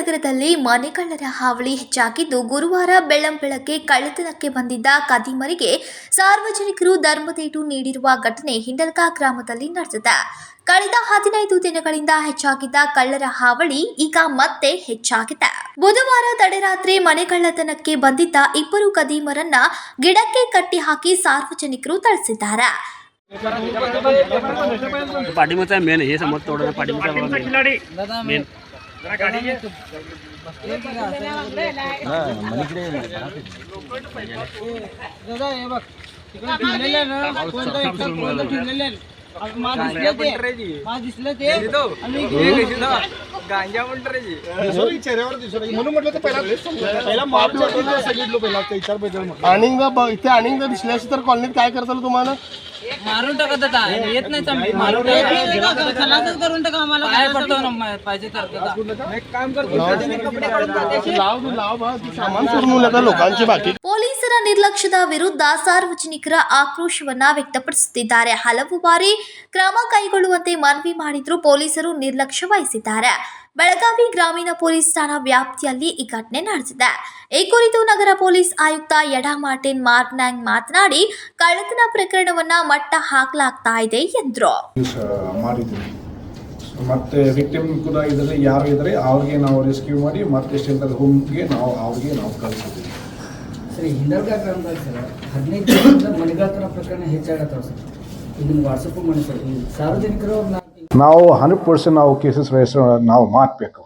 ನಗರದಲ್ಲಿ ಮನೆಕಳ್ಳರ ಹಾವಳಿ ಹೆಚ್ಚಾಗಿದ್ದು ಗುರುವಾರ ಬೆಳ್ಳಂಬೆಳಗ್ಗೆ ಕಳ್ಳತನಕ್ಕೆ ಬಂದಿದ್ದ ಕದಿಮರಿಗೆ ಸಾರ್ವಜನಿಕರು ಧರ್ಮದೇಟು ನೀಡಿರುವ ಘಟನೆ ಹಿಂಡಲ್ಕ ಗ್ರಾಮದಲ್ಲಿ ನಡೆದಿದೆ ಕಳೆದ ಹದಿನೈದು ದಿನಗಳಿಂದ ಹೆಚ್ಚಾಗಿದ್ದ ಕಳ್ಳರ ಹಾವಳಿ ಈಗ ಮತ್ತೆ ಹೆಚ್ಚಾಗಿದೆ ಬುಧವಾರ ತಡರಾತ್ರಿ ಮನೆಕಳ್ಳತನಕ್ಕೆ ಬಂದಿದ್ದ ಇಬ್ಬರು ಕದೀಮರನ್ನ ಗಿಡಕ್ಕೆ ಕಟ್ಟಿ ಹಾಕಿ ಸಾರ್ವಜನಿಕರು ಥಳಿಸಿದ್ದಾರೆ पाठीमागचा मेन हे समज तोडणं पाठीमागचा मेन दादा हे बघ तिकडे ठेवलेलं आहे ना कोणतं एकटं कोणतं ठेवलेलं आहे. आज मास दिसलं ते. मास दिसलं ते. आणि गांजा चेहऱ्यावर दिसत नाही. म्हणून म्हटलं तर पहिला पहिला माप वाटून सांगितलं पहिला ते विचार बद्दल म्हटलं अनिंग इथे अनिंग दिसली असती तर कॉलनीत काय करताल तुम्हाला मारून टाकत होता येत नाही चंपी. मारून टाकत. खलासच करून टाका आम्हाला काय पडतो ना पाहिजे तर दादा. एक काम करतो लाव लाव बा ती सामान सोडून आता लोकांची बाकी ಪೊಲೀಸರ ನಿರ್ಲಕ್ಷ್ಯದ ವಿರುದ್ಧ ಸಾರ್ವಜನಿಕರ ಆಕ್ರೋಶವನ್ನ ವ್ಯಕ್ತಪಡಿಸುತ್ತಿದ್ದಾರೆ ಹಲವು ಬಾರಿ ಕ್ರಮ ಕೈಗೊಳ್ಳುವಂತೆ ಮನವಿ ಮಾಡಿದ್ರೂ ಪೊಲೀಸರು ನಿರ್ಲಕ್ಷ್ಯ ವಹಿಸಿದ್ದಾರೆ ಬೆಳಗಾವಿ ಗ್ರಾಮೀಣ ಪೊಲೀಸ್ ಠಾಣಾ ವ್ಯಾಪ್ತಿಯಲ್ಲಿ ಈ ಘಟನೆ ನಡೆದಿದೆ. ಈ ಕುರಿತು ನಗರ ಪೊಲೀಸ್ ಆಯುಕ್ತ ಯಡಾ ಮಾರ್ಟಿನ್ ಮಾರ್ನಾಂಗ್ ಮಾತನಾಡಿ ಕಳ್ಳತನ ಪ್ರಕರಣವನ್ನ ಮಟ್ಟ ಹಾಕಲಾಗ್ತಾ ಇದೆ ಎಂದರು. ಮತ್ತೆ ವಿಕ್ಟಿಮ್ ಕೂಡ ಇದ್ರೆ ಯಾರು ಇದ್ರೆ ಅವ್ರಿಗೆ ನಾವು ರೆಸ್ಕ್ಯೂ ಮಾಡಿ ಮತ್ತೆ ಶೆಲ್ಟರ್ ಹೋಮ್ಗೆ ನಾವು ಅವ್ರಿಗೆ ನಾವು ಕಳಿಸಿದ್ದೀವಿ. ಸರ್ ಗ್ರಾಮದಾಗ ಸರ್ ಹದಿನೈದು ಮನೆಗಾತನ ಪ್ರಕರಣ ಹೆಚ್ಚಾಗತ್ತವ ಸರ್ ನಿಮ್ಗೆ ವಾಟ್ಸಪ್ ಮಾಡಿ ಸರ್ ಸಾರ್ವಜನಿಕರು ಅವ್ರನ್ನ ನಾವು ಹಂಡ್ರೆಡ್ ಪರ್ಸೆಂಟ್ ನಾವು ಕೇಸಸ್ ರಿಜಿಸ್ಟರ್ ನಾವು ಮಾಡಬೇಕು.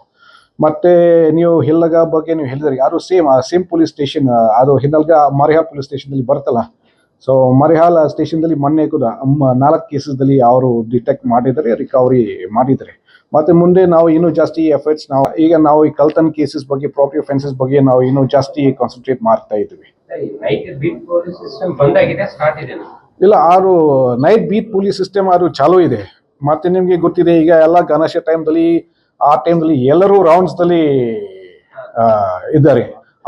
ಮತ್ತೆ ನೀವು ಹಿಲ್ಲಗ ಬಗ್ಗೆ ನೀವು ಹೇಳಿದ್ರೆ ಯಾರು ಸೇಮ್ ಸೇಮ್ ಪೊಲೀಸ್ ಸ್ಟೇಷನ್ ಅದು ಹಿನ್ನಲ್ಗ ಮರಿಹಾಲ್ ಪೊಲೀಸ್ ಸ್ಟೇಷನ್ದಲ್ಲಿ ಬರ್ತಲ್ಲ ಸೊ ಮರಿಹಾಲ್ ಸ್ಟೇಷನ್ದಲ್ಲಿ ಮೊನ್ನೆ ಕೂಡ ನಾಲ್ಕು ನಾಲ್ಕು ಕೇಸಸ್ದಲ್ಲಿ ಅವರು ಡಿಟೆಕ್ಟ್ ಮಾಡಿದರೆ ರಿಕವರಿ ಮಾಡಿದ್ದಾರೆ ಮತ್ತೆ ಮುಂದೆ ನಾವು ಇನ್ನೂ ಜಾಸ್ತಿ ಎಫರ್ಟ್ಸ್ ನಾವು ಈಗ ನಾವು ಈ ಕಲ್ತನ್ ಕೇಸಸ್ ಬಗ್ಗೆ ಪ್ರಾಪರ್ಟಿ ಅಫೆನ್ಸಸ್ ಬಗ್ಗೆ ನಾವು ಇನ್ನೂ ಜಾಸ್ತಿ ಕಾನ್ಸಂಟ್ರೇಟ್ ಮಾಡ್ತಾ ಇದ್ದೀವಿ. ನೈಟ್ ಬೀಟ್ ಪೊಲೀಸ್ ಸಿಸ್ಟಮ್ ಬಂದಾಗಿದೆ ಸ್ಟಾರ್ಟ್ ಇದೆ. ಇಲ್ಲ ಆರು ನೈಟ್ ಬೀಟ್ ಪೊಲೀಸ್ ಸಿಸ್ಟಮ್ ಅದು ಚಾಲೂ ಇದೆ. ಮತ್ತೆ ನಿಮಗೆ ಗೊತ್ತಿದೆ ಈಗ ಎಲ್ಲ ಗಣೇಶ ಟೈಮ್ದಲ್ಲಿ ಆ ಟೈಮ್ದಲ್ಲಿ ಎಲ್ಲರೂ ರೌಂಡ್ಸ್ದಲ್ಲಿ ಇದ್ದಾರೆ.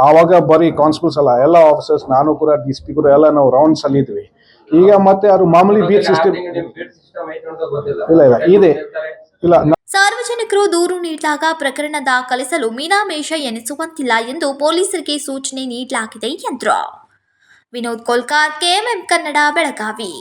ಆವಾಗ ಬರೀ ಕಾನ್ಸ್ಟೇಬಲ್ಸ್ ಅಲ್ಲ ಎಲ್ಲ ಆಫೀಸರ್ಸ್ ನಾನು ಕೂಡ ಡಿ ಸಿ ಪಿ ಕೂಡ ಎಲ್ಲ ನಾವು ರೌಂಡ್ಸ್ ಅಲ್ಲಿ ಇದ್ವಿ. ಈಗ ಮತ್ತೆ ಅದು ಮಾಮೂಲಿ ಬೀಚ್ ಸಿಸ್ಟಮ್ ಇಲ್ಲ ಇಲ್ಲ ಇದೆ. ಇಲ್ಲ ಸಾರ್ವಜನಿಕರು ದೂರು ನೀಡಿದಾಗ ಪ್ರಕರಣ ದಾಖಲಿಸಲು ಮೀನಾಮೇಷ ಎನಿಸುವಂತಿಲ್ಲ ಎಂದು ಪೊಲೀಸರಿಗೆ ಸೂಚನೆ ನೀಡಲಾಗಿದೆ ಎಂದರು ವಿನೋದ್ ಕೋಲ್ಕಾರ್ ಕೆಎಂಎಂ ಕನ್ನಡ ಬೆಳಗಾವಿ.